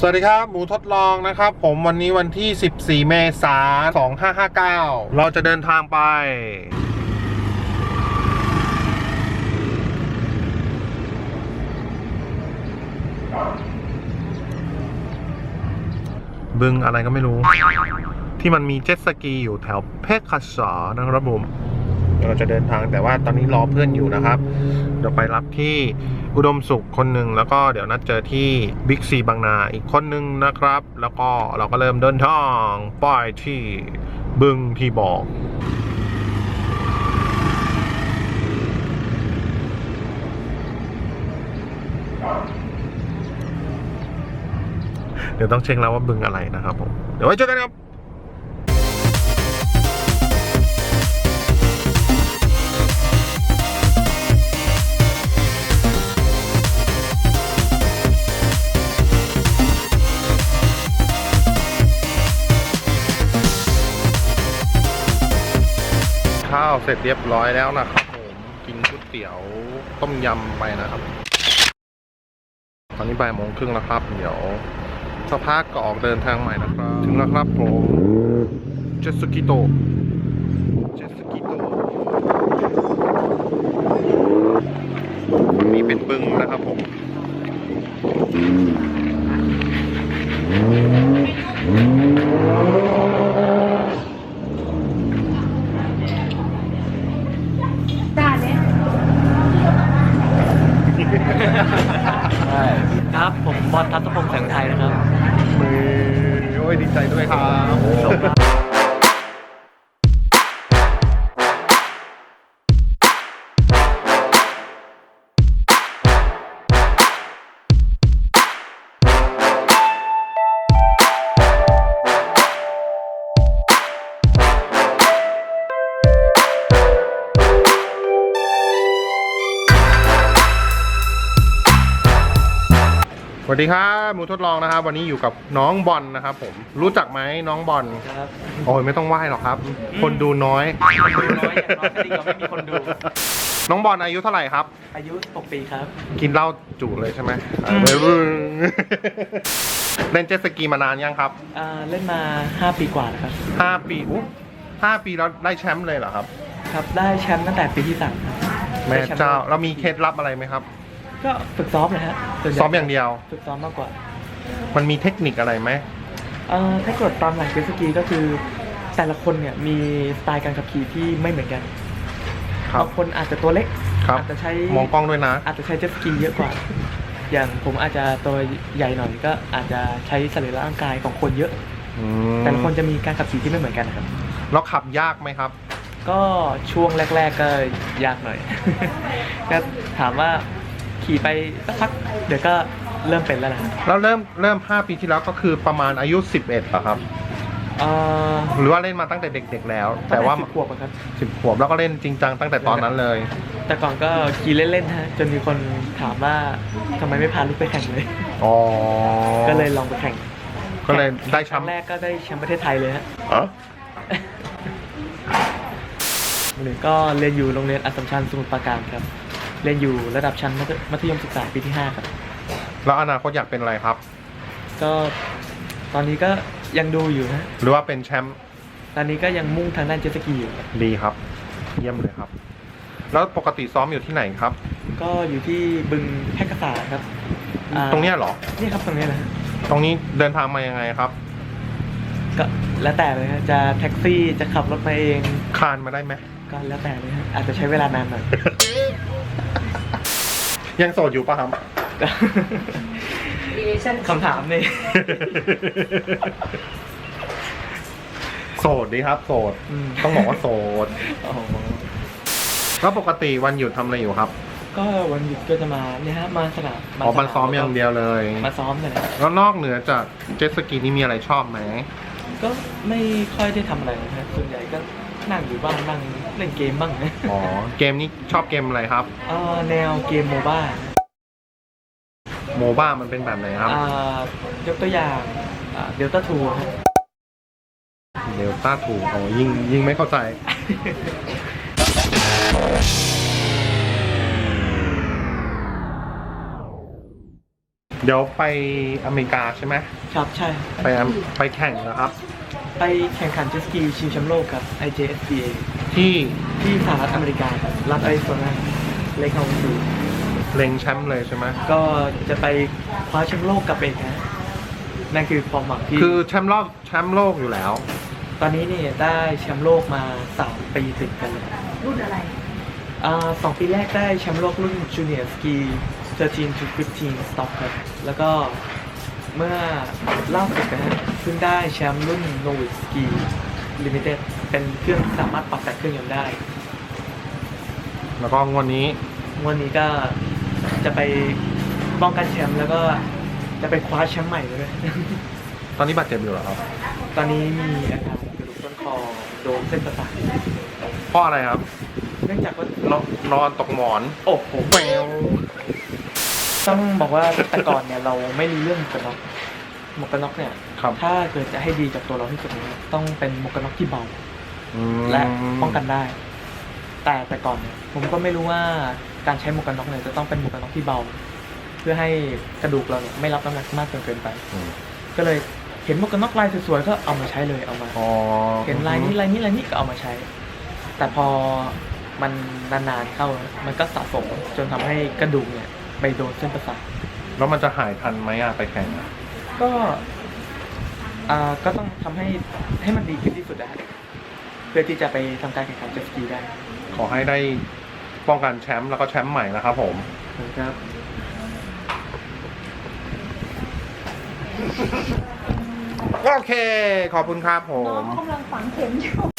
สวัสดีครับ หมูทดลองนะครับ ผมวันนี้วันที่ 14 เมษายน 2559 เราจะเดินทางไป บึงอะไรก็ไม่รู้ ที่มันมีเจ็ตสกีอยู่แถวเพชรคสานะครับผมเราจะเดินทางแต่ว่าตอนนี้รอเพื่อนอยู่นะครับ ดี๋ยวไปรับที่อุดมสุขคนหนึ่งแล้วก็เดี๋ยวนัดเจอที่บิ๊กซีบางนาอีกคนหนึ่งนะครับ แล้วก็เราก็เริ่มเดินทางไปที่บึงที่บอกเดี๋ยวต้องเช็คแล้วว่าบึงอะไรนะครับผม เดี๋ยวไว้เจอกันครับ เสร็จเรียบร้อยแล้วนะครับผมกินก๋วยเตี๋ยวต้มยำไปนะครับ ตอนนี้บ่ายโมงครึ่งแล้วครับ เดี๋ยวสักพักก็ออกเดินทางใหม่นะครับ ถึงแล้วครับผมเจสกิโตเจสกิโตมีเป็นบึ้งนะครับผม ครับ ผมบอลทัศพงศ์แสงไทยนะครับ มือโอ้ยดี ใจด้วยครับ สวัสดีครับหมูทดลองนะครับ วันนี้อยู่กับน้องบอลนะครับ ผมรู้จักไหมน้องบอลครับโอ้ยไม่ต้องไหว้หรอกครับ คนดูน้อยคนดูน้อยอย่างน้อยก็ดีกว่าไม่มีคนดู น้องบอลอายุเท่าไหร่ครับ อายุ 6 ปีครับ กินเหล้าจุเลยใช่ไหมอืมเออเล่นเจ็ตสกีมานานยังครับอ่าเล่นมา 5 ปีกว่าแล้วครับ ห้าปีอุ๊ยห้าปีแล้วได้แชมป์เลยเหรอครับ ครับ ได้แชมป์ตั้งแต่ปีที่สามครับแม่ได้ชป์เจ้าเรามีเคล็ดลับอะไรไหมครับ ก็ฝึกซ้อมนะฮะส่วนใหญ่ซ้อมอย่างเดียว ฝึกซ้อมมากกว่ามันมีเทคนิคอะไรไหมเอ่อถ้าเกิดตามหลักเจตสกีก็คือ แต่ละคนเนี่ยมีสไตล์การขับขี่ที่ไม่เหมือนกันครับบางคนอาจจะตัวเล็กครับอาจจะใช้มองกล้องด้วยนะ อาจจะใช้เจ็ตสกีเยอะกว่า อย่างผมอาจจะตัวใหญ่หน่อยก็อาจจะใช้สรีระร่างกายของคนเยอะ อืมแต่ละคนจะมีการขับขี่ที่ไม่เหมือนกันนะครับ แล้วขับยากไหมครับ ก็ช่วงแรก ๆ ก็ยากหน่อย ก็ถามว่า ขี่ไปสักพักเดี๋ยวก็เริ่มเป็นแล้วนะแล้วเริ่มเริ่ม 5 ปีที่แล้วก็คือประมาณอายุ 11เหรอครับ เอ่อหรือว่าเล่นมาตั้งแต่เด็ก ๆ แล้ว แต่ว่าสิบขวบอะครับสิบขวบแล้วก็เล่นจริงจังตั้งแต่ตอนนั้นเลย แต่ก่อนก็ขี่เล่นๆฮะจนมีคนถามว่าทำไมไม่พาลูกไปแข่งเลย อ๋อ ก็เลยลองไปแข่งก็เลยได้คแชรั้มงป์แรกก็ได้แชมป์ประเทศไทยเลยฮะเออก็เรียนอยู่โรงเรียนอัสสัมชัญสมุทรปราการครับ เรียนอยู่ระดับชั้นมัธมัธยมศึกษาปีที่ 5 ครับ แล้วอนาคตอยากเป็นอะไรครับ ก็ตอนนี้ก็ยังดูอยู่นะ หรือว่าเป็นแชมป์ ตอนนี้ก็ยังมุ่งทางด้านเจ็ตสกีอยู่ครับดีครับ เยี่ยมเลยครับ แล้วปกติซ้อมอยู่ที่ไหนครับ ก็อยู่ที่บึงแพร่กษาครับอ่าตรงเนี้ยเหรอ นี่ครับตรงเนี้ยนะฮะตรงนี้เดินทางมายังไงครับ ก็แล้วแต่เลยฮะจะแท็กซี่จะขับรถมาเองคานมาได้ไหมก็แล้วแต่เลยฮะอาจจะใช้เวลานานหน่อย ยังโสดอยู่ปะครับคำถามนี่ โสดดีครับ โสด อืม ต้องบอกว่าโสด อ๋อแล้วปกติวันหยุดทำอะไรอยู่ครับก็วันหยุดก็จะมาเนี่ยฮะมาสนามอ๋อมันซ้อมอย่างเดียวเลย มาซ้อมกันนะแล้วนอกเหนือจากเจ็ตสกีนี่มีอะไรชอบไหม ก็ไม่ค่อยได้ทำอะไรนะฮะส่วนใหญ่ก็ นั่งอยู่บ้านนั่งเล่นเกมบ้างนะอ๋อ เกมนี้ชอบเกมอะไรครับ เอ่อแนวเกมโมบ้าโมบ้ามันเป็นแบบไหนครับ อ่ายกตัวอย่างเดลต้าทูฮะเดลต้าถูกอ๋อยิงยิงไม่เข้าใจ เดี๋ยวไปอเมริกาใช่ไหม ครับใช่ ไปอเมไปแข่งนะครับ ไปแข่งขันเจตสกีชิงแชมป์โลกครับ IJSBA ที่ที่สหรัฐอเมริกาครับรัฐแอริโซนาเลคเฮาส์เล็งแชมป์เลยใช่ไหมก็จะไปคว้าแชมป์โลกกลับเองนะนั่นคือความหวังที่คือแชมป์โลกแชมป์โลกอยู่แล้ว ตอนนี้เนี่ยได้แชมป์โลกมา3ปีติดกันเลยรุ่นอะไรอ่าสองปีแรกได้แชมป์โลกรุ่นจูเนียร์สกี13 to 15 stop ครับแล้วก็ เมื่อล่าสุดนะฮะเพิ่งได้แชมป์รุ่น Novice Ski Limited เป็นเครื่องที่สามารถปรับแต่งเครื่องยนต์ได้ แล้วก็งวดนี้วันนี้ก็จะไปป้องกันแชมป์แล้วก็จะไปคว้าแชมป์ใหม่เลย ตอนนี้บาดเจ็บอยู่เหรอครับ ตอนนี้มีอาการกระดูกต้นคอโดนเส้นประสาทเพราะอะไรครับ เนื่องจากว่า นอนนอนตกหมอน โอ้โห แมว ต้องบอกว่าแต่ก่อนเนี่ยเราไม่รู้เรื่องหมวกกันน็อกหมวกกันน็อกเนี่ย ครับถ้าเกิดจะให้ดีกับตัวเราที่สุดเนี่ยต้องเป็นหมวกกันน็อกที่เบา อืมและป้องกันได้ แต่แต่ก่อนเนี่ยผมก็ไม่รู้ว่าการใช้หมวกกันน็อกเนี่ยจะต้องเป็นหมวกกันน็อกที่เบา เพื่อให้กระดูกเราเนี่ยไม่รับน้ำหนักมากจนเกินไป อืมก็เลยเห็นหมวกกันน็อกลายสวยๆก็เอามาใช้เลยเอามา อ๋อเห็นลายนี้ลายนี้ลายนี้ก็เอามาใช้ แต่พอมันนานๆเข้า มันก็สะสมจนทำให้กระดูกเนี่ย ไปโดนเส้นประสาทแล้วมันจะหายทันไหมอะไปแข่งอะก็อ่าก็ต้องทำให้ให้มันดีขึ้นที่สุดนะฮะเพื่อที่จะไปทำการแข่งขันเจ็ตสกีได้ขอให้ได้ป้องกันแชมป์แล้วก็แชมป์ใหม่นะครับผม นะครับ โอเค ขอบคุณครับผ น้องมกำลังฝังเข็มอยู่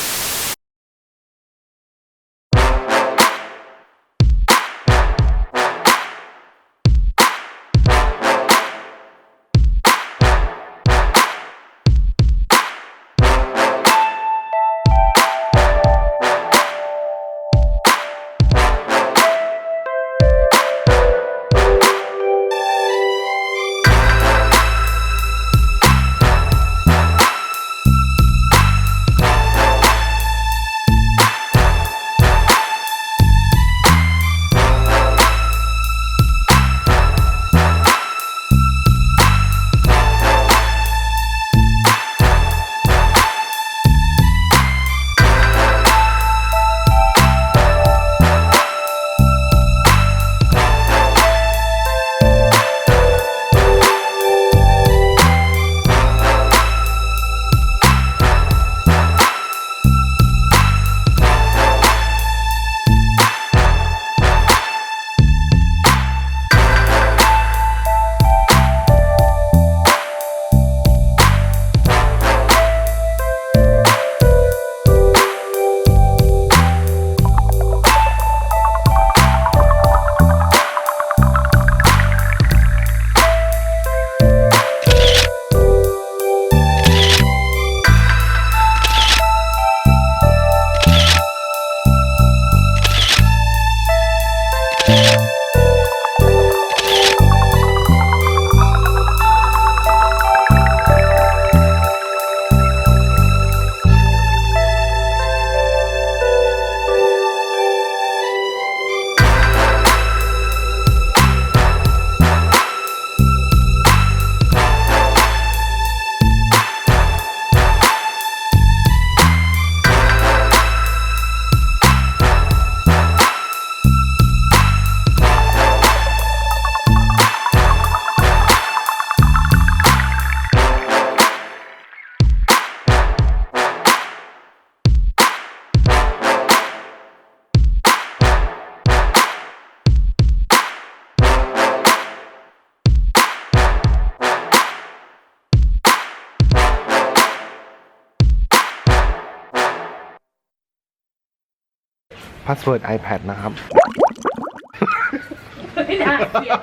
พาสเวิร์ด iPad นะครับ ไม่น่าเกลียด